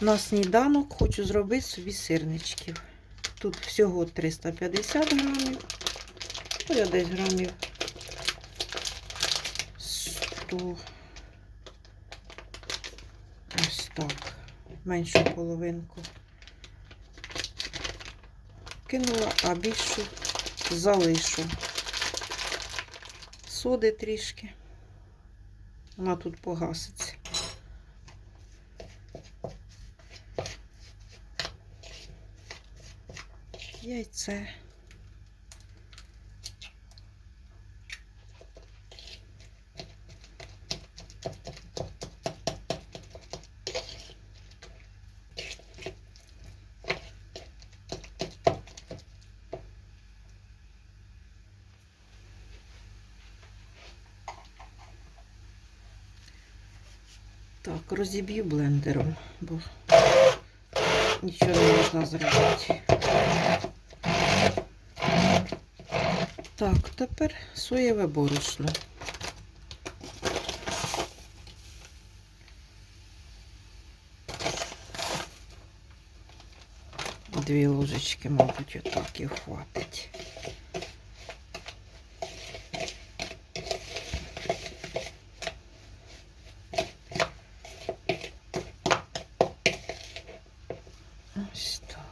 На сніданок хочу зробити собі сирничків. Тут всього 350 грамів. Ну, я десь грамів 100. Ось так. Меншу половинку. Кинула, а більшу залишу. Соди трішки. Вона тут погаситься. Яйце. Так, розіб'ю блендером, бо нічого не можна зробити. Так, тепер соєве борошно. Дві ложечки, мабуть, отак і хватить. Ось так.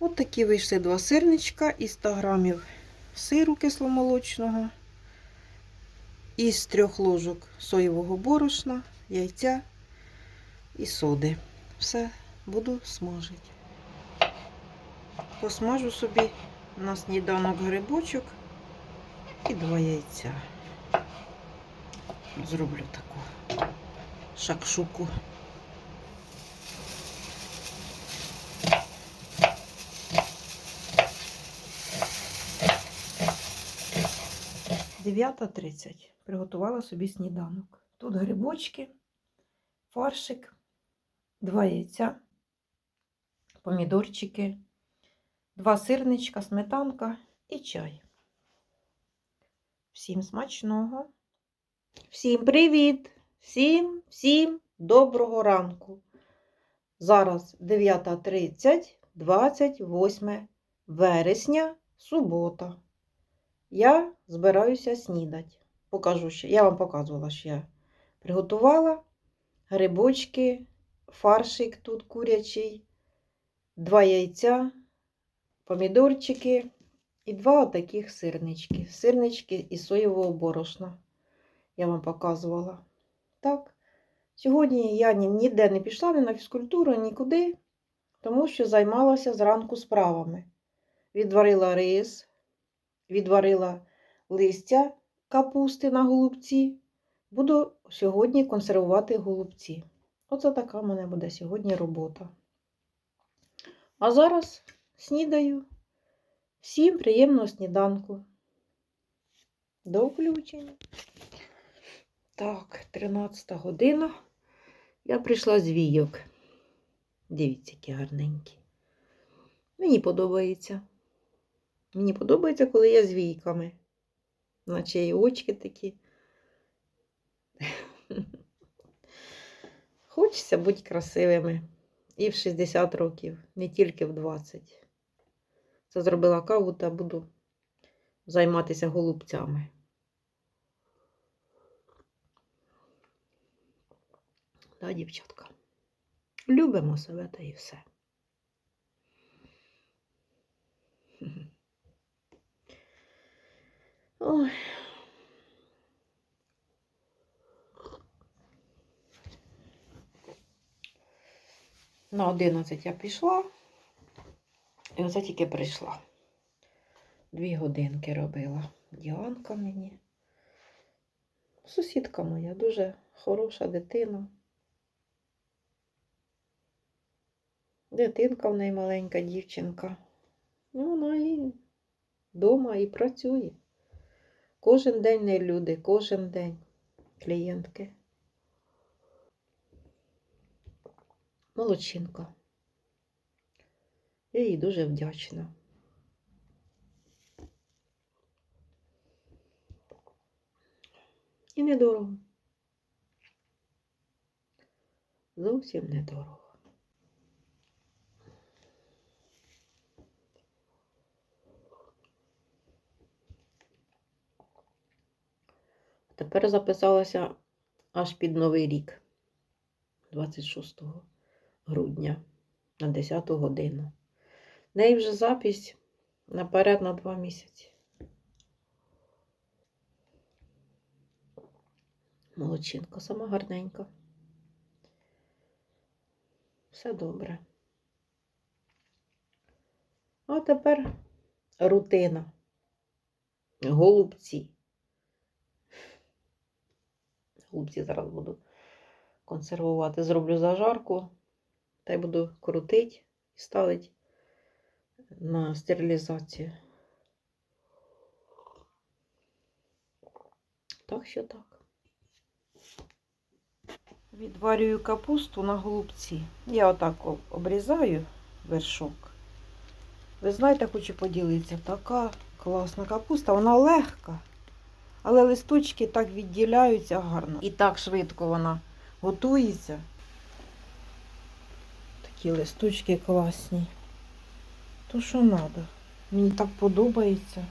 От такі вийшли два сирничка і 100 грамів сиру кисломолочного, із трьох ложок соєвого борошна, яйця і соди. Все буду смажити. Посмажу собі на сніданок грибочок і два яйця. Зроблю таку шакшуку. Дев'ята тридцять. Приготувала собі сніданок. Тут грибочки, фаршик, два яйця, помідорчики, два сирничка, сметанка і чай. Всім смачного. Всім привіт! Всім, всім доброго ранку. Зараз 9.30, 28 вересня, субота. Я збираюся снідати. Покажу ще. Я вам показувала, що я приготувала грибочки, фаршик тут курячий, два яйця, помідорчики і два отаких сирнички. Сирнички із соєвого борошна. Я вам показувала. Так. Сьогодні я ніде не пішла, ні на фізкультуру, нікуди, тому що займалася зранку справами. Відварила рис, відварила листя капусти на голубці. Буду сьогодні консервувати голубці. Оце така в мене буде сьогодні робота. А зараз снідаю. Всім приємного сніданку. До включення. Так, 13 година. Я прийшла з війок. Дивіться, які гарненькі. Мені подобається. Мені подобається, коли я з війками. Наче і очки такі. Хочеться бути красивими. І в 60 років, не тільки в 20. Це зробила каву та буду займатися голубцями. Да, дівчатка. Любимо себе та і все. Ой. На 11 я пішла, і оце тільки прийшла. Дві годинки робила. Діанка мені. Сусідка моя, дуже хороша дитина. Дитинка в неї маленька дівчинка. Ну, вона і вдома і працює. Кожен день не люди, кожен день клієнтки. Молодчинка. Я їй дуже вдячна. І недорого. Зовсім недорого. Тепер записалася аж під Новий рік, 26 грудня на 10 годину. Неї вже запись наперед на два місяці. Молодчинка, сама гарненька. Все добре. А тепер рутина. Голубці. Голубці зараз буду консервувати. Зроблю зажарку, та й буду крутити і ставити на стерилізацію. Так що так. Відварюю капусту на голубці. Я отак обрізаю вершок. Ви знаєте, хочу поділитися. Така класна капуста, вона легка, але листочки так відділяються гарно. І так швидко вона готується. Такі листочки класні. То що треба? Мені так подобається.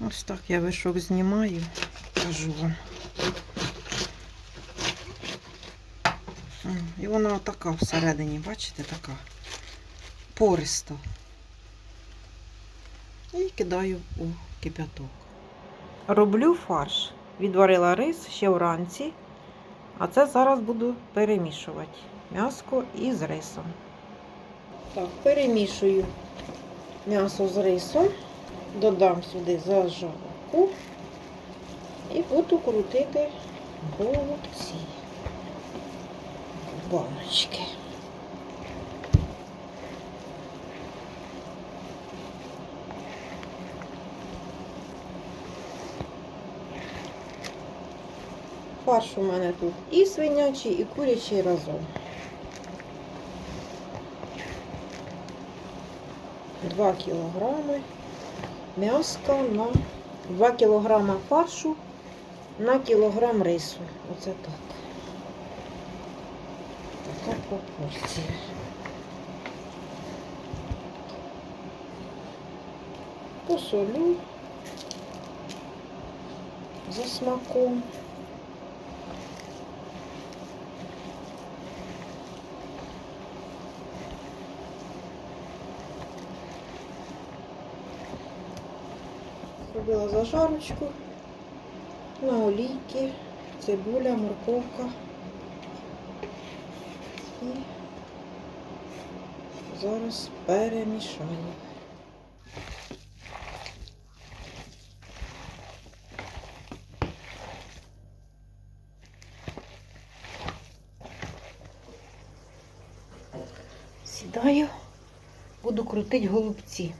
Ось так я вишок знімаю, кажу вам. І вона така всередині, бачите, така пориста. І кидаю у кип'яток. Роблю фарш. Відварила рис ще вранці, а це зараз буду перемішувати м'яско із рисом. Так, перемішую м'ясо з рисом, додам сюди зажарку і буду крутити голубці баночки. Фарш у мене тут і свинячий, і курячий разом. Два кілограми м'яска на 2 кілограма фаршу на кілограм рису. Оце так. Така пропорція. Посолю за смаком. Зробила зажарочку на олійки, цибуля, морковка. І зараз перемішаю. Сідаю, буду крутити голубці.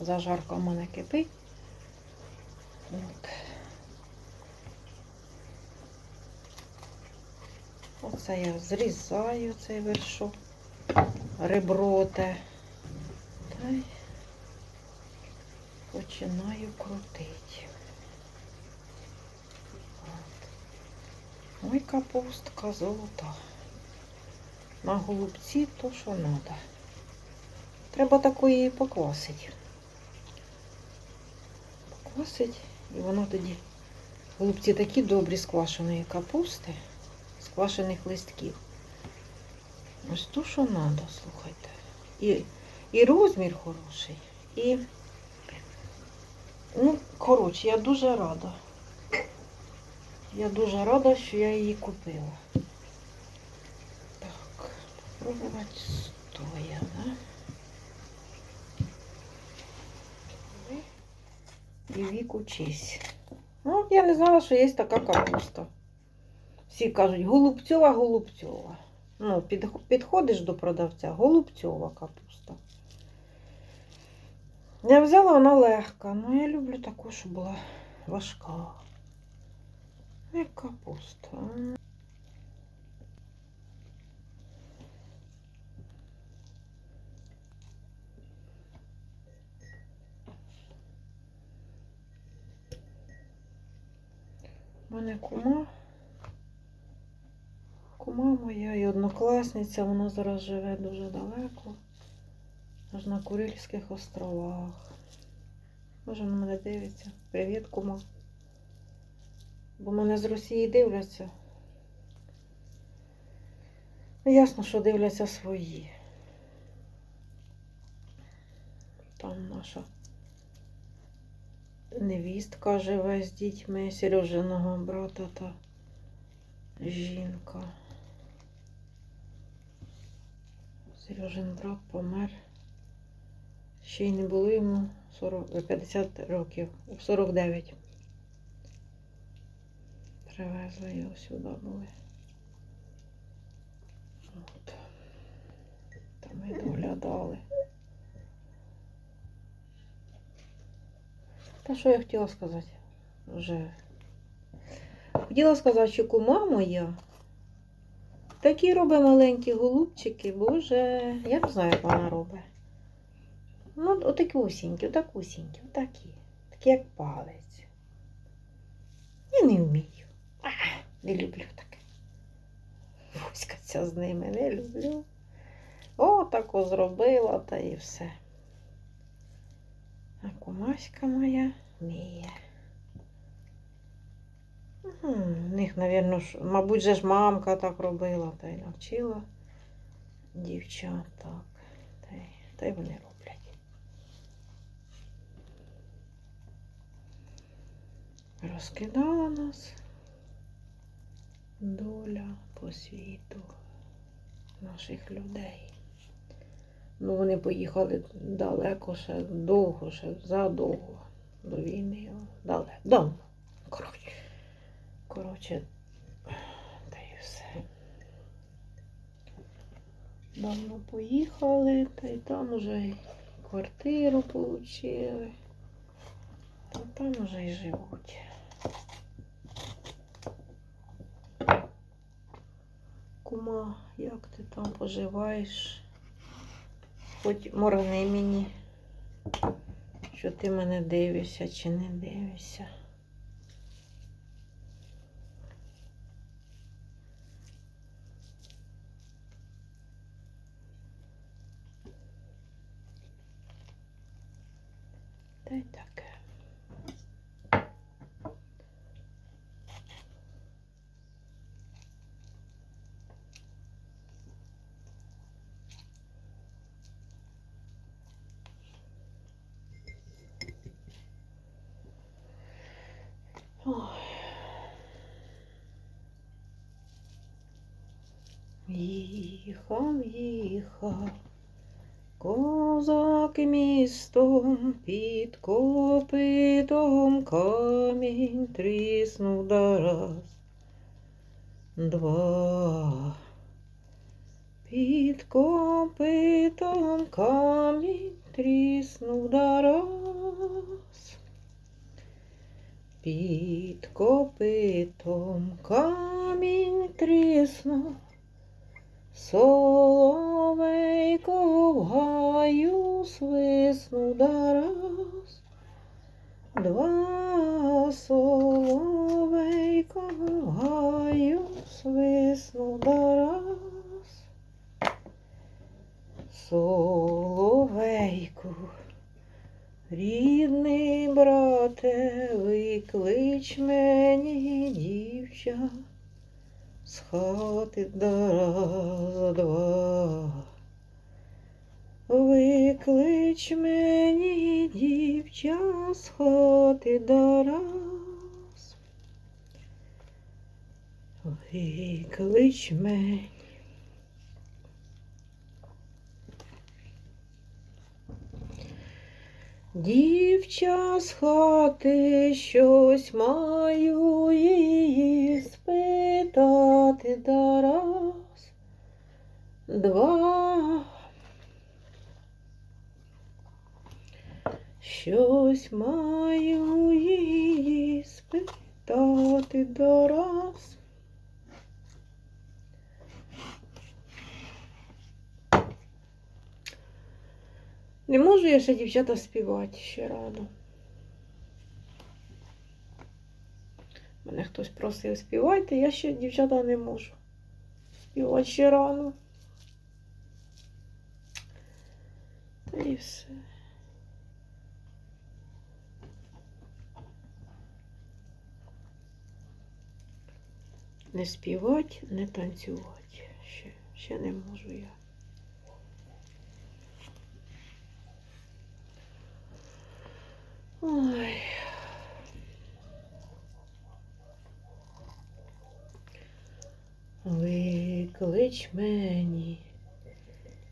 Зажарка в мене кипить. От. Оце я зрізаю цей вершок, реброте. Та й починаю крутити. Ой, капустка золота. На голубці то, що треба. Треба такої поквасити. Поквасить, і воно тоді. Голубці такі добрі з квашеної капусти, квашених листків. Ось то, що треба, слухайте. І, і розмір хороший, і, ну, коротше, я дуже рада. Я дуже рада, що я її купила. Так, пробувати стоя, да? І віку честь. Ну, я не знала, що є така капуста. Всі кажуть, голубцьова, голубцьова. Ну, підходиш до продавця, голубцьова капуста. Я взяла вона легка, але я люблю таку, щоб була важка. Як капуста. У мене кума. Кума моя і однокласниця, вона зараз живе дуже далеко. Аж на Курильських островах. Може, на мене дивиться. Привіт, кума. Бо мене з Росії дивляться. Ну, Ясно, що дивляться свої. Там наша невістка живе з дітьми Сережиного брата та жінка. Сережин брат помер. Ще й не було йому 40, 50 років, 49. Привезли його сюди були. От. Там і доглядали. Та що я хотіла сказати? Вже. Хотіла сказати, що кума моя такі робить маленькі голубчики, боже, я не знаю, як вона робить. Ну, отакі усінькі, отак усінькі, отакі. Такі, як палець. Я не вмію. А, не люблю таке. Вузькатися з ними не люблю. О, тако зробила, та і все. А кумаська моя вміє. В них, навірно, ж, мабуть, же ж мамка так робила, та й навчила дівчат так. Та й, та й вони роблять. Розкидала нас доля по світу наших людей. Ну, вони поїхали далеко ще, довго, ще задовго до війни. Далеко. Давно. Коротше. Коротше, та й все. Давно поїхали, та й там уже й квартиру отримали. Та там уже й живуть. Кума, як ти там поживаєш? Хоч моргни мені, що ти мене дивишся чи не дивишся. Та й таке. Їхав, козак містом під копитом камінь тріснув да раз, два. Під копитом камінь тріснув да раз. Під копитом камінь тріснув, соловейко в гаю свиснув да раз, два соловейко в гаю свиснув да раз. Соловейку. Рідний брате, виклич мені дівча з хати да раз два. Виклич мені дівча з хати да раз. Виклич мені. Дівча з хати щось маю її спитати да раз. два. Щось маю її спитати до раз. Не можу я ще дівчата співати ще рано. Мене хтось просив співайте, я ще дівчата не можу. Співати ще рано. Та і все. Не співати, не танцювати. Ще, ще не можу я. Ой. Виклич мені,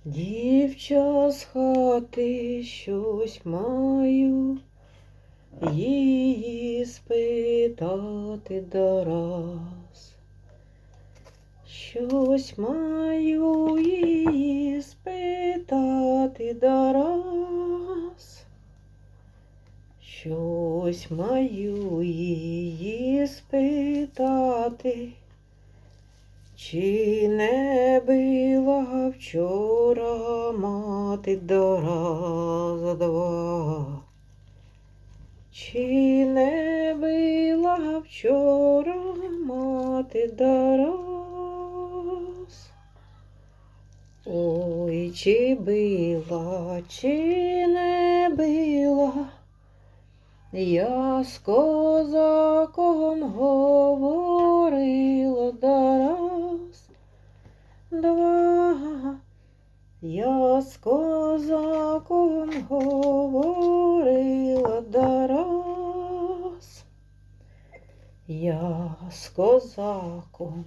дівча з хати, щось маю її спитати дораз. Щось маю її спитати дораз. Щось маю її спитати. Чи не била вчора мати до раза два? Чи не била вчора мати до раз? Ой, чи била, чи не била? Я з козаком говорила да раз, два. Я з козаком говорила да раз. Я з козаком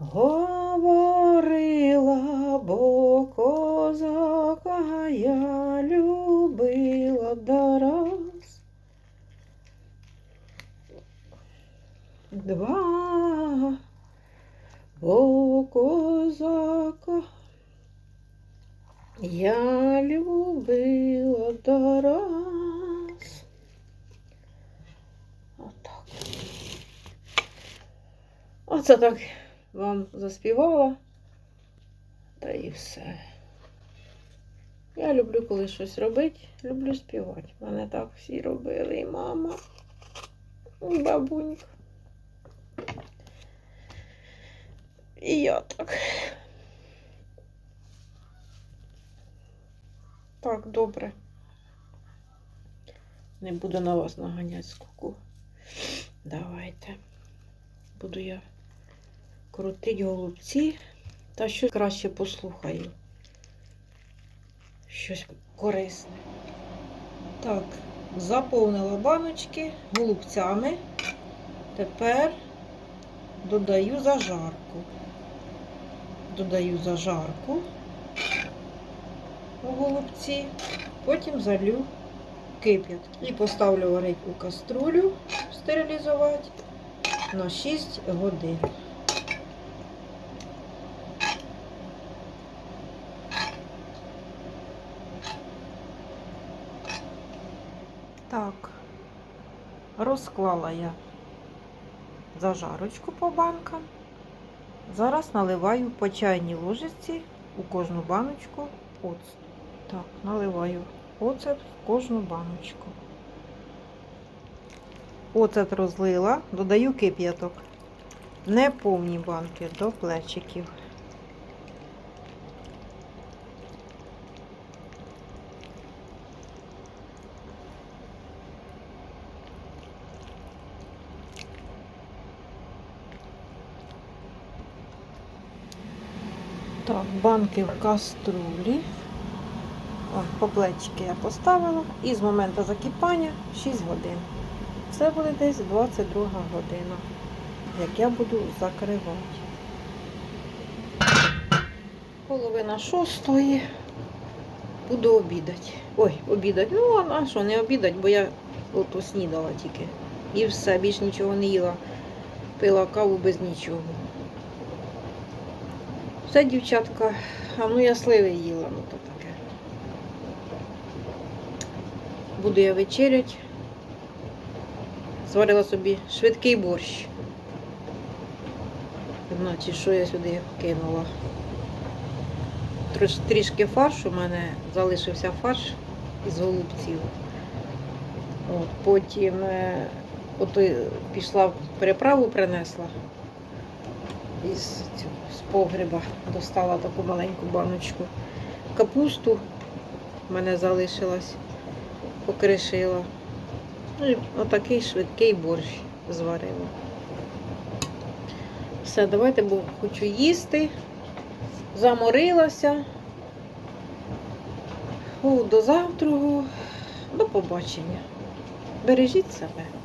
говорила, бо козака я любила да раз. Два, бо козака я любила да раз. Отак. Оце так вам заспівала. Та і все. Я люблю, коли щось робити, люблю співати. Мене так всі робили, і мама, і бабунька. І я так. Так, добре. Не буду на вас наганяти скуку. Давайте. Буду я крутити голубці. Та щось краще послухаю. Щось корисне. Так, заповнила баночки голубцями. Тепер додаю зажарку. Додаю зажарку у голубці, потім залю кип'ят. І поставлю варити у каструлю стерилізувати на 6 годин. Так, розклала я зажарочку по банкам. Зараз наливаю по чайній ложечці у кожну баночку оцет. Так, наливаю оцет в кожну баночку. Оцет розлила, додаю кип'яток. Не повні банки до плечиків. Так, банки в каструлі. О, по я поставила. І з моменту закипання 6 годин. Це буде десь 22 година, як я буду закривати. Половина шостої. Буду обідати. Ой, обідати. Ну, а що, не обідати, бо я от снідала тільки. І все, більш нічого не їла. Пила каву без нічого. Все, дівчатка, а ну я сливи їла, ну то таке. Буду я вечерять. Зварила собі швидкий борщ. Значить, що я сюди кинула? Трош, трішки фаршу, у мене залишився фарш із голубців. От, потім е, от, е, пішла переправу, принесла із, цього, з погреба, достала таку маленьку баночку. Капусту в мене залишилась, покришила. Ну, і отакий швидкий борщ зварила. Все, давайте, бо хочу їсти. Заморилася. Фу, до завтра. До побачення. Бережіть себе.